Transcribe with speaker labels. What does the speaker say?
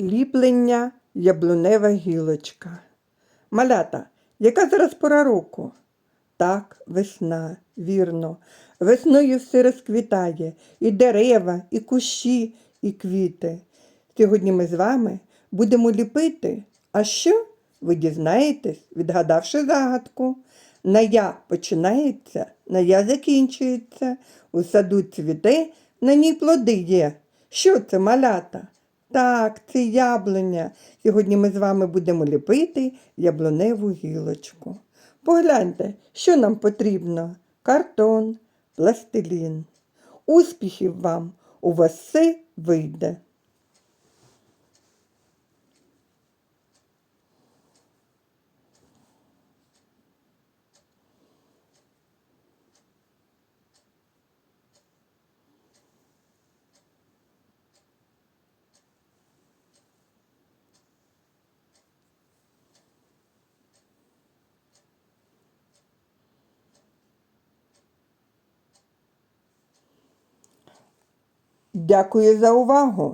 Speaker 1: Ліплення яблунева гілочка. Малята, яка зараз пора року? Так, весна, вірно. Весною все розквітає, і дерева, і кущі, і квіти. Сьогодні ми з вами будемо ліпити. А що? Ви дізнаєтесь, відгадавши загадку. На я починається, на я закінчується. У саду цвіте, на ній плоди є. Що це малята? Так, це яблуня. Сьогодні ми з вами будемо ліпити яблуневу гілочку. Погляньте, що нам потрібно: картон, пластилін. Успіхів вам! У вас все вийде. Дякую за увагу!